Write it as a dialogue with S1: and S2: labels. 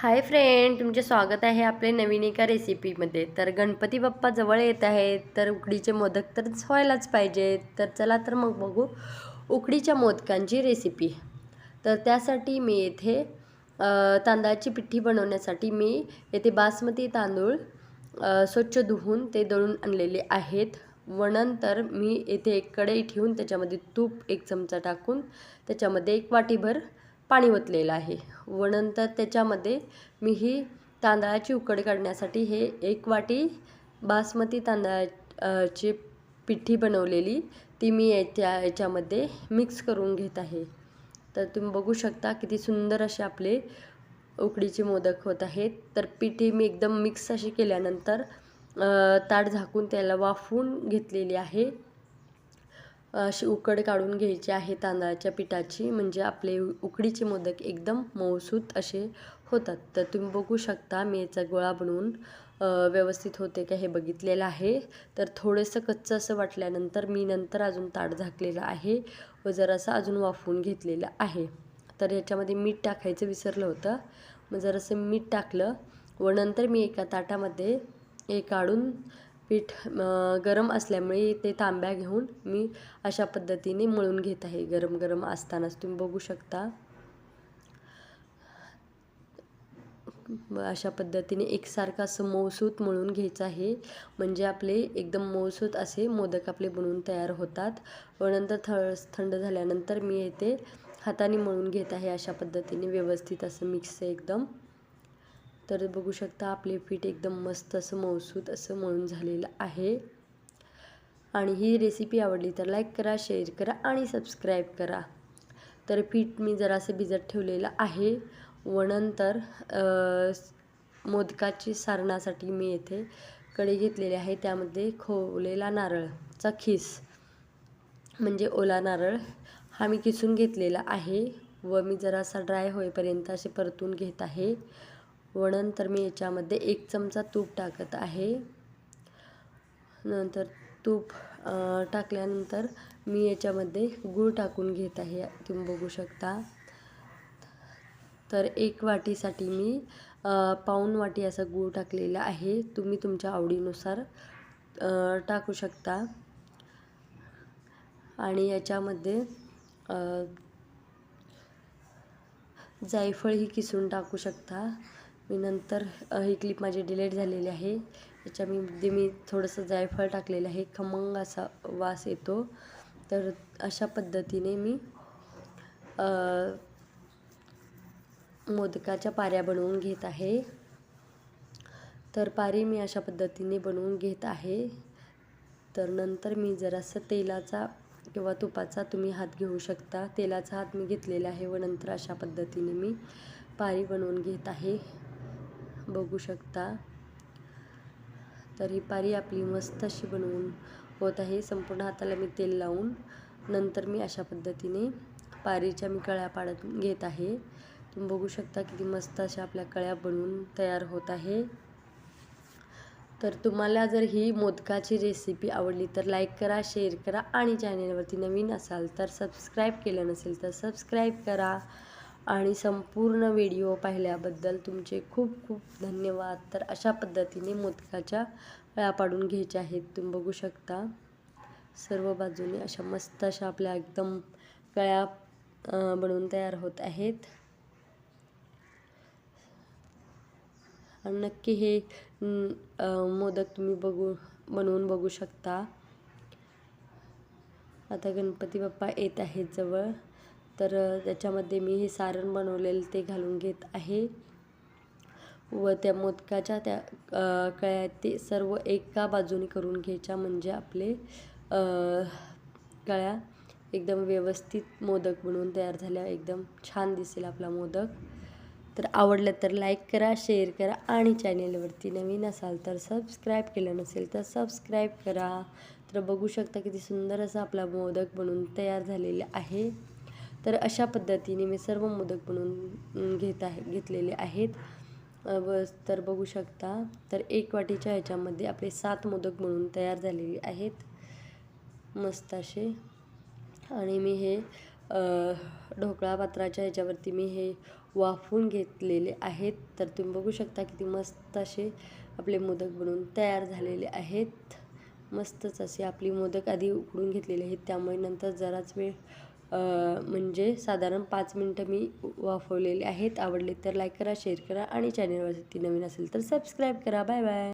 S1: Hi friend तुमचे स्वागत आहे आपले नवीन एका रेसिपीमध्ये. तर गणपती बाप्पा जवळ येत आहेत तर उकडीचे मोदक तर व्हायलाच पाहिजेत तर चला तर मग बघू उकडीच्या मोदकांची रेसिपी. तर त्यासाठी मी येथे तांदळाची पिठी बनवण्यासाठी मी येथे बासमती तांदूळ स्वच्छ धुवून ते दळून आणलेले आहेत. व नंतर मी येथे एक कढई ठेवून त्याच्यामध्ये तूप एक चमचा टाकून त्याच्यामध्ये एक वाटीभर पाणी ओतलेलं आहे. व नंतर त्याच्यामध्ये मी ही तांदळाची उकड काढण्यासाठी हे एक वाटी बासमती तांदळाची पिठी बनवलेली ती मी याच्या याच्यामध्ये मिक्स करून घेत आहे. तर तुम्ही बघू शकता किती सुंदर असे आपले उकडीचे मोदक होत आहेत. तर पिठी मी एकदम मिक्स अशी केल्यानंतर ताट झाकून त्याला वाफवून घेतलेली आहे. अशी उकड काढून घ्यायची आहे तांदळाच्या पिठाची. म्हणजे आपले उकडीचे मोदक एकदम मऊसूत असे होतात. तर तुम्ही बघू शकता मी याचा गोळा बनवून व्यवस्थित होते का हे बघितलेलं आहे. तर थोडंसं कच्चं असं वाटल्यानंतर मी नंतर अजून ताट झाकलेलं आहे व जरासं अजून वाफवून घेतलेलं आहे. तर याच्यामध्ये मीठ टाकायचं विसरलं होतं. मग जरासं मीठ टाकलं व नंतर मी एका ताटामध्ये हे काढून पीठ गरम असल्यामुळे ते तांब्या घेऊन मी अशा पद्धतीने मळून घेत आहे. गरम गरम असतानाच तुम्ही बघू शकता. अशा पद्धतीने एकसारखं असं मऊसूत मळून घ्यायचं आहे. म्हणजे आपले एकदम मऊसूत असे मोदक आपले बनवून तयार होतात. व नंतर थ थंड झाल्यानंतर मी येते हाताने मळून घेत आहे अशा पद्धतीने व्यवस्थित असं मिक्स एकदम. तर बघू शकता आपले पीठ एकदम मस्त असं मौसूत असं मळून झालेलं आहे. आणि ही रेसिपी आवडली तर लाईक करा शेअर करा आणि सबस्क्राईब करा. तर पीठ मी जरासे भिजत ठेवलेलं आहे. व नंतर मोदकाची सारणासाठी मी येथे कडे घेतलेले आहे. त्यामध्ये खोवलेला नारळचा खीस म्हणजे ओला नारळ हा मी किसून घेतलेला आहे. व मी जरासा ड्राय होईपर्यंत असे परतून घेत आहे. व नंतर मी याच्यामध्ये एक चमचा तूप टाकत आहे. नंतर तूप टाकल्यानंतर मी याच्यामध्ये गूळ टाकून घेत आहे. तुम्ही बघू शकता. तर एक वाटीसाठी मी पाऊण वाटी असा गूळ टाकलेला आहे. तुम्ही तुमच्या आवडीनुसार टाकू शकता. आणि याच्यामध्ये जायफळही जायफळ ही किसून टाकू शकता. मी नंतर ही क्लिप माझी डिलीट झालेली आहे. याच्यामध्ये मी थोडंसं जायफळ टाकलेलं आहे. खमंग असा वास येतो. तर अशा पद्धतीने मी मोदकाच्या पाऱ्या बनवून घेत आहे. तर पारी मी अशा पद्धतीने बनवून घेत आहे. तर नंतर मी जरासं तेलाचा किंवा तुपाचा तुम्ही हात घेऊ शकता. तेलाचा हात मी घेतलेला आहे व नंतर अशा पद्धतीने मी पारी बनवून घेत आहे. बघू शकता. तर ही पारी आपली मस्त अशी बनवून होत आहे. संपूर्ण हाताला मी तेल लावून नंतर मी अशा पद्धतीने पारीच्या मी कळ्या पाडत घेत आहे. तुम्ही बघू शकता किती मस्त अशा आपल्या कळ्या बनवून तयार होत आहे. तर तुम्हाला जर ही मोदकाची रेसिपी आवडली तर लाईक करा शेअर करा आणि चॅनेलवरती नवीन असाल तर सबस्क्राईब केलं नसेल तर सबस्क्राईब करा. आणि संपूर्ण व्हिडिओ पाहिल्याबद्दल तुमचे खूप खूप धन्यवाद. तर अशा पद्धतीने मोदकाच्या कळ्या पाडून घ्यायच्या आहेत. तुम्ही बघू शकता. सर्व बाजूने अशा मस्त अशा आपल्या एकदम कळ्या बनवून तयार होत आहेत. आणि नक्की हे मोदक तुम्ही बघू बनवून बघू शकता. आता गणपती बाप्पा येत आहेत जवळ. तर त्याच्यामध्ये मी हे सारण बनवलेलं ते घालून घेत आहे. व त्या मोदकाच्या त्या कळ्या ते सर्व एका बाजूने करून घ्यायच्या म्हणजे आपले कळ्या एकदम व्यवस्थित मोदक बनवून तयार झाल्या. एकदम छान दिसेल आपला मोदक. तर आवडलं तर लाईक करा शेअर करा आणि चॅनेलवरती नवीन असाल तर सबस्क्राईब केलं नसेल तर सबस्क्राईब करा. तर बघू शकता किती सुंदर असा आपला मोदक बनवून तयार झालेला आहे. तर अशा पद्धतीने मी सर्व मोदक बनवून घेत आहे घेतलेले आहेत. व तर बघू शकता. तर एक वाटीच्या ह्याच्यामध्ये आपले सात मोदक बनवून तयार झालेले आहेत. मस्त असे. आणि मी हे ढोकळा पात्राच्या ह्याच्यावरती मी हे वाफवून घेतलेले आहेत. तर तुम्ही बघू शकता किती मस्त असे आपले मोदक बनवून तयार झालेले आहेत. मस्तच असे आपली मोदक आधी उकडून घेतलेले आहेत. त्यामुळे नंतर जराच वेळ म्हणजे साधारण पाच मिनटं मी वाफवलेले आहेत. आवडले तर लाईक करा शेअर करा आणि चॅनलवरती नवीन असेल तर सबस्क्राईब करा. Bye bye